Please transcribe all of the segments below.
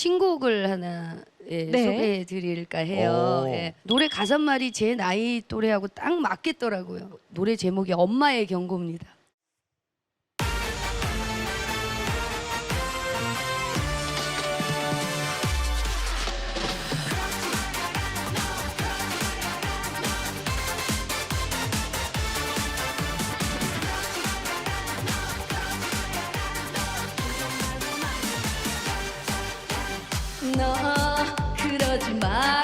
신곡을 하나 예, 네. 소개해 드릴까 해요. 오. 예. 노래 가사말이 제 나이 또래하고 딱 맞겠더라고요. 노래 제목이 엄마의 경고입니다. 너 그러지 마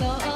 no.